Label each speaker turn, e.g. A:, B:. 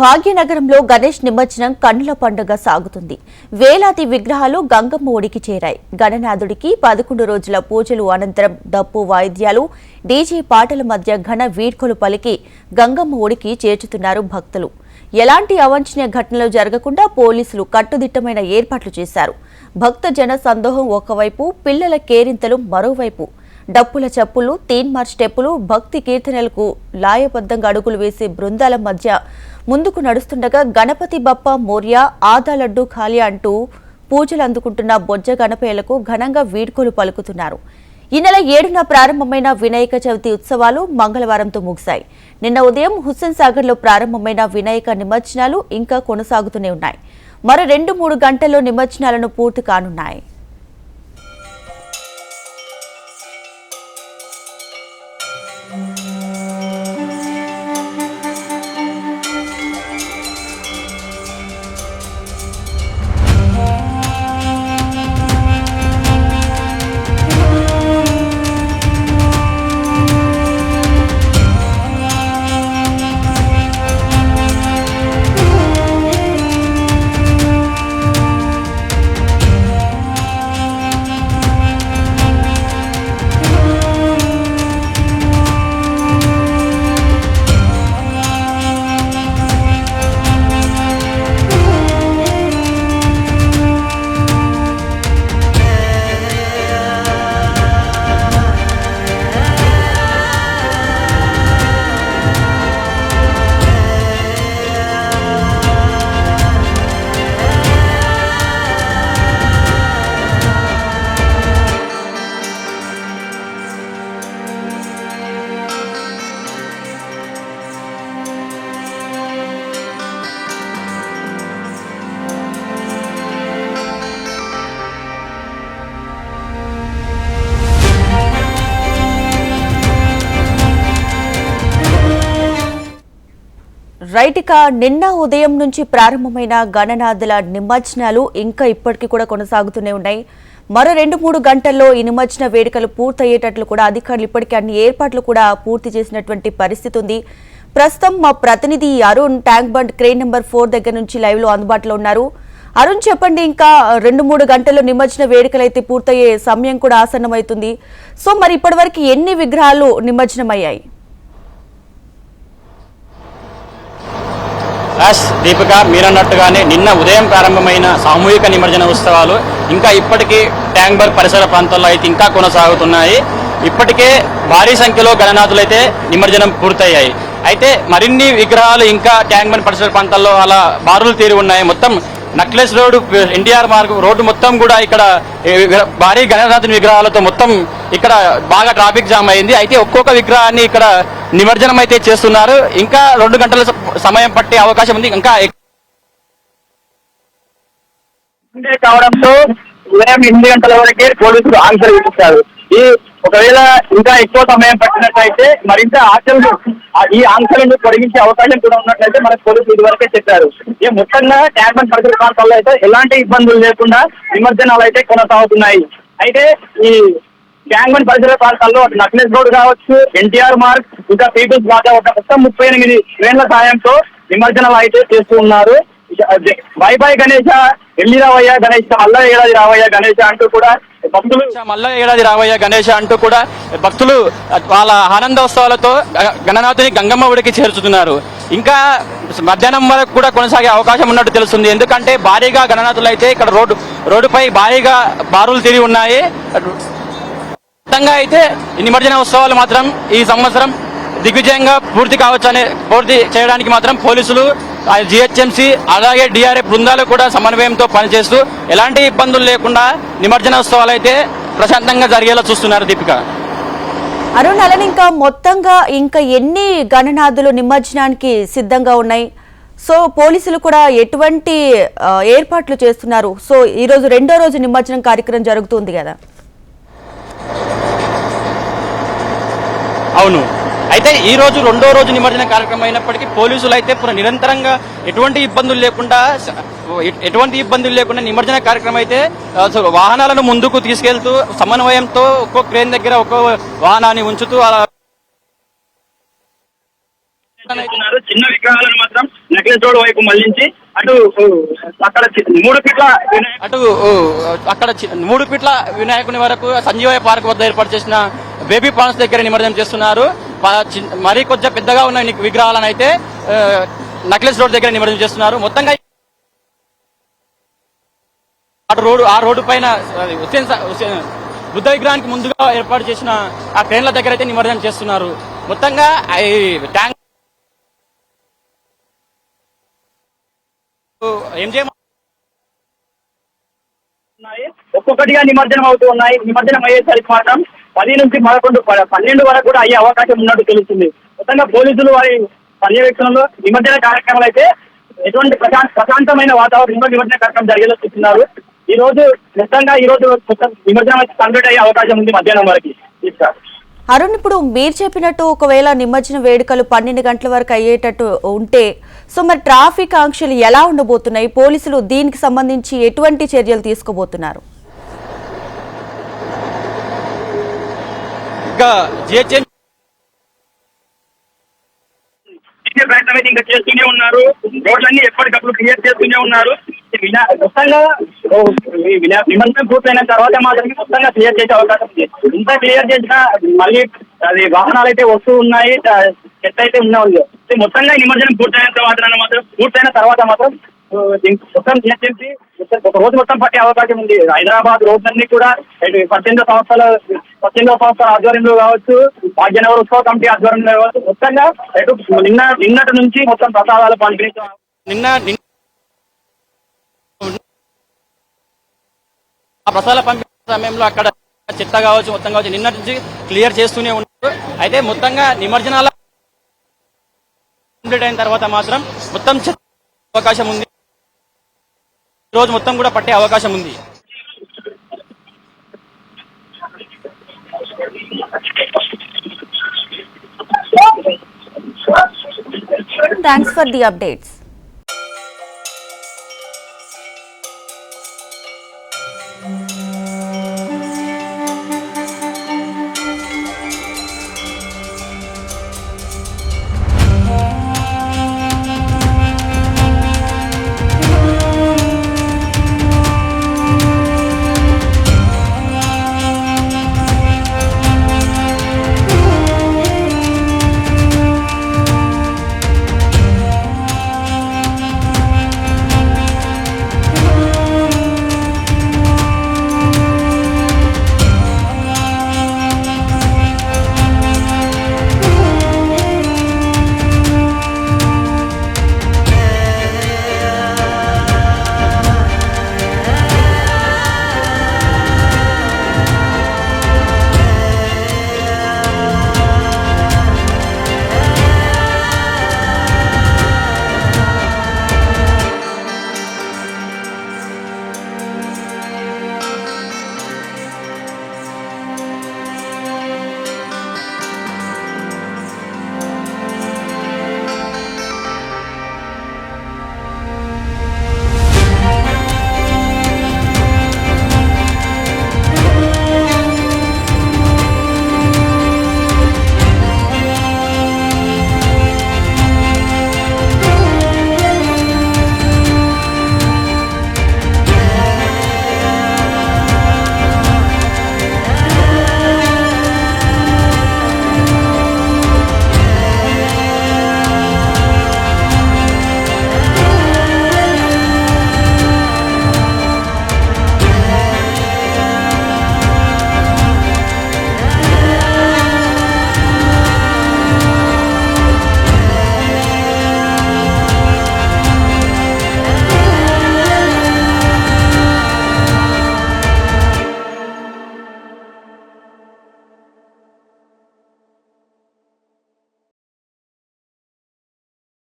A: భాగ్యనగరంలో గణేష్ నిమజ్జనం కన్నుల పండుగ సాగుతుంది. వేలాది విగ్రహాలు గంగమ్మ ఒడికి చేరాయి. గణనాథుడికి పదకొండు రోజుల పూజలు అనంతరం డప్పు వాయిద్యాలు డీజే పాటల మధ్య ఘన వీడ్కోలు పలికి గంగమ్మ ఒడికి చేర్చుతున్నారు భక్తులు. ఎలాంటి అవాంఛనీయ ఘటనలు జరగకుండా పోలీసులు కట్టుదిట్టమైన ఏర్పాట్లు చేశారు. భక్త జన సందోహం ఒకవైపు పిల్లల కేరింతలు మరోవైపు. డప్పుల చప్పులు తీన్మార్ స్టెప్పులు భక్తి కీర్తనలకు లాయబద్ధంగా అడుగులు వేసే బృందాల మధ్య ముందుకు నడుస్తుండగా గణపతి బప్ప మోర్య ఆదా లడ్డు ఖాళీ అంటూ పూజలు అందుకుంటున్న బొజ్జ గణపయ్యలకు ఘనంగా వీడ్కోలు పలుకుతున్నారు. ఈ నెల ఏడున ప్రారంభమైన వినాయక చవితి ఉత్సవాలు మంగళవారంతో ముగిశాయి. నిన్న ఉదయం హుస్సేన్ సాగర్లో ప్రారంభమైన వినాయక నిమజ్జనాలు ఇంకా కొనసాగుతూనే ఉన్నాయి. మరో రెండు మూడు గంటల్లో నిమజ్జనాలను పూర్తి కానున్నాయి. రైట్ నిన్న ఉదయం నుంచి ప్రారంభమైన గణనాథుల నిమజ్జనాలు ఇంకా ఇప్పటికీ కూడా కొనసాగుతూనే ఉన్నాయి. మరో రెండు మూడు గంటల్లో ఈ నిమజ్జన వేడుకలు పూర్తయ్యేటట్లు కూడా అధికారులు ఇప్పటికీ అన్ని ఏర్పాట్లు కూడా పూర్తి చేసినటువంటి పరిస్థితి ఉంది. ప్రస్తుతం మా ప్రతినిధి Arun Tank Bund crane number four దగ్గర నుంచి లైవ్లో అందుబాటులో ఉన్నారు. అరుణ్ చెప్పండి ఇంకా రెండు మూడు గంటల్లో నిమజ్జన వేడుకలు అయితే పూర్తయ్యే సమయం కూడా ఆసన్నమవుతుంది. సో మరి ఇప్పటివరకు ఎన్ని విగ్రహాలు నిమజ్జనమయ్యాయి?
B: యాస్ దీపిక మీరన్నట్టుగానే నిన్న ఉదయం ప్రారంభమైన సామూహిక నిమజ్జన ఉత్సవాలు ఇంకా ఇప్పటికీ ట్యాంక్బర్ పరిసర ప్రాంతాల్లో అయితే ఇంకా కొనసాగుతున్నాయి. ఇప్పటికే భారీ సంఖ్యలో గణనాథులు అయితే నిమజ్జనం పూర్తయ్యాయి. అయితే మరిన్ని విగ్రహాలు ఇంకా ట్యాంక్ బండ్ పరిసర ప్రాంతాల్లో అలా బారులు తీరి ఉన్నాయి. మొత్తం నక్లెస్ రోడ్ ఎన్టీఆర్ మార్గం రోడ్డు మొత్తం కూడా ఇక్కడ భారీ గణనాథుని విగ్రహాలతో మొత్తం ఇక్కడ బాగా ట్రాఫిక్ జామ్ అయింది. అయితే ఒక్కొక్క విగ్రహాన్ని ఇక్కడ నిమజ్జనం అయితే చేస్తున్నారు. ఇంకా రెండు గంటల సమయం పట్టే అవకాశం ఉంది. ఇంకా
C: కావడంతో ఉదయం ఎనిమిది గంటల వరకే పోలీసులు ఆంక్షలు విధిస్తారు ఈ ఒకవేళ ఇంకా ఎక్కువ సమయం పట్టినట్లయితే మరింత ఆంక్షలు ఈ ఆంక్షలను పొడిగించే అవకాశం కూడా ఉన్నట్లయితే మన పోలీసులు ఇదివరకే చెప్పారు. ఈ మొత్తంగా ట్యాంక్ పరిసర ప్రాంతాల్లో అయితే ఎలాంటి ఇబ్బందులు లేకుండా నిమజ్జనాలు అయితే కొనసాగుతున్నాయి. అయితే ఈ ట్యాంక్ పరిసర ప్రాంతాల్లో అటు నక్లెస్ రోడ్ కావచ్చు ఎన్టీఆర్ మార్క్ ఇంకా పీపుల్స్ బాగా ఒక మొత్తం ముప్పై ఎనిమిది ట్రైన్ల సాయంతో నిమజ్జనాలు అయితే చేస్తూ ఉన్నారు. బై బై గణేష ఎల్లి రావయ్య గణేష అల్ల ఏడాది రావయ్య గణేష అంటూ కూడా భక్తులు
B: మళ్ళా ఏడాది రాబోయే గణేష్ అంటూ కూడా భక్తులు వాళ్ళ ఆనందోత్సవాలతో గ- గణనాథుని గంగమ్మ ఒడికి చేర్చుతున్నారు. ఇంకా మధ్యాహ్నం వరకు కూడా కొనసాగే అవకాశం ఉన్నట్టు తెలుస్తుంది. ఎందుకంటే భారీగా గణనాథులు అయితే ఇక్కడ రోడ్డు రోడ్డుపై భారీగా బారులు తిరిగి ఉన్నాయి. మొత్తంగా అయితే ఈ నిమజ్జన ఉత్సవాలు మాత్రం ఈ సంవత్సరం దిగ్విజయంగా పూర్తి కావచ్చనే పూర్తి చేయడానికి మాత్రం పోలీసులు జిహెచ్ఎంసీ అలాగే డిఆర్ఎఫ్ బృందాలు కూడా సమన్వయంతో పనిచేస్తూ ఎలాంటి ఇబ్బందులు లేకుండా నిమజ్జన ఉత్సవాలు అయితే ప్రశాంతంగా జరిగేలా చూస్తున్నారు దీపిక.
A: అరుణ్ అలానే ఇంకా మొత్తంగా ఇంకా ఎన్ని గణనాథులు నిమజ్జనానికి సిద్ధంగా ఉన్నాయి? సో పోలీసులు కూడా ఎటువంటి ఏర్పాట్లు చేస్తున్నారు? సో ఈ రోజు రెండో రోజు నిమజ్జనం కార్యక్రమం జరుగుతుంది కదా?
B: అవును. అయితే ఈ రోజు రెండో రోజు నిమజ్జన కార్యక్రమం అయినప్పటికీ పోలీసులు అయితే నిరంతరంగా ఎటువంటి ఇబ్బందులు లేకుండా ఎటువంటి ఇబ్బందులు లేకుండా నిమజ్జన కార్యక్రమం అయితే వాహనాలను ముందుకు తీసుకెళ్తూ సమన్వయంతో ఒక్కో క్రేన్ దగ్గర ఒక్కో వాహనాన్ని ఉంచుతూ అలా.
C: చిన్న విగ్రహాలను మాత్రం నెక్లెస్ రోడ్ వైపు మళ్ళించి అటు అక్కడ మూడు ఫీట్ల వినాయక
B: అటు అక్కడ మూడు ఫీట్ల వినాయకుని వరకు సంజీవయ్య పార్క్ వద్ద ఏర్పాటు చేసిన బేబీ పాన్స్ దగ్గర నిమజ్జనం చేస్తున్నారు. మరీ కొంచెం పెద్దగా ఉన్న విగ్రహాలను అయితే నక్లెస్ రోడ్ దగ్గర నిమజ్జనం చేస్తున్నారు. మొత్తంగా అటు రోడ్డు ఆ రోడ్డు పైన హుసేన్ బుద్ధ విగ్రహానికి ముందుగా ఏర్పాటు చేసిన ఆ ట్రైన్ల దగ్గర అయితే నిమజ్జనం చేస్తున్నారు. మొత్తంగా ట్యాంక్ ఎంజే
C: ఉన్నాయి ఒక్కొక్కటిగా నిమజ్జనం అవుతూ ఉన్నాయి. నిమజ్జనం అయ్యేసరికి మాత్రం పది నుంచి పదకొండు పన్నెండు వరకు కూడా అయ్యే అవకాశం ఉన్నట్టు తెలుస్తుంది. మొత్తంగా పోలీసులు వారి పర్యవేక్షణలో నిమజ్జన కార్యక్రమాలు అయితే ఎటువంటి ప్రశాంతమైన వాతావరణంలో నిమజ్జన కార్యక్రమం జరిగేలా చూస్తున్నారు. ఈ రోజు మొత్తంగా ఈ రోజు నిమజ్జనం కంప్లీట్ అయ్యే అవకాశం ఉంది మధ్యాహ్నం వరకు.
A: అరుణ్ ఇప్పుడు మీరు చెప్పినట్టు ఒకవేళ నిమజ్జన వేడుకలు పన్నెండు గంటల వరకు అయ్యేటట్టు ఉంటే సో మరి ట్రాఫిక్ ఆంక్షలు ఎలా ఉండబోతున్నాయి? పోలీసులు దీనికి సంబంధించి ఎటువంటి చర్యలు తీసుకోబోతున్నారు?
B: జిహెచ్ఎం
C: ప్రయత్నం అయితే ఇంకా చేస్తూనే ఉన్నారు. రోడ్లన్నీ ఎప్పటికప్పుడు క్లియర్ చేస్తూనే ఉన్నారు. మొత్తంగా ఈ నిమజ్జనం పూర్తయిన తర్వాత మాత్రమే మొత్తంగా క్లియర్ చేసే అవకాశం ఉంది. ఇంత క్లియర్ చేసినా మళ్ళీ అది వాహనాలు అయితే వస్తూ ఉన్నాయి చెత్త అయితే ఉన్నా ఉంది. మొత్తంగా నిమజ్జనం పూర్తయిన తర్వాత మాత్రం పూర్తయిన తర్వాత మాత్రం మొత్తం క్లియర్ ఒక రోజు మొత్తం పట్టే అవకాశం ఉంది. హైదరాబాద్ రోడ్లన్నీ కూడా పద్దెనిమిది సంవత్సరాల పద్దెనిమిదో సంస్థల ఆధ్వర్యంలో కావచ్చు భాగ్యనగర్ ఉత్సవ కమిటీ ఆధ్వర్యంలో కావచ్చు మొత్తంగా నిన్న నిన్నటి నుంచి మొత్తం ప్రసాదాలు పంపిణీ
B: నిన్న ఆ ప్రసాద పంపిణీ సమయంలో అక్కడ చెత్త కావచ్చు మొత్తం కావచ్చు నిన్నటి నుంచి క్లియర్ చేస్తూనే ఉన్నారు. అయితే మొత్తంగా నిమజ్జనాల కంప్లీట్ అయిన తర్వాత మాత్రం మొత్తం చెత్త అవకాశం ఉంది. రోజు మొత్తం కూడా పట్టే అవకాశం ఉంది.
A: Thanks for the updates.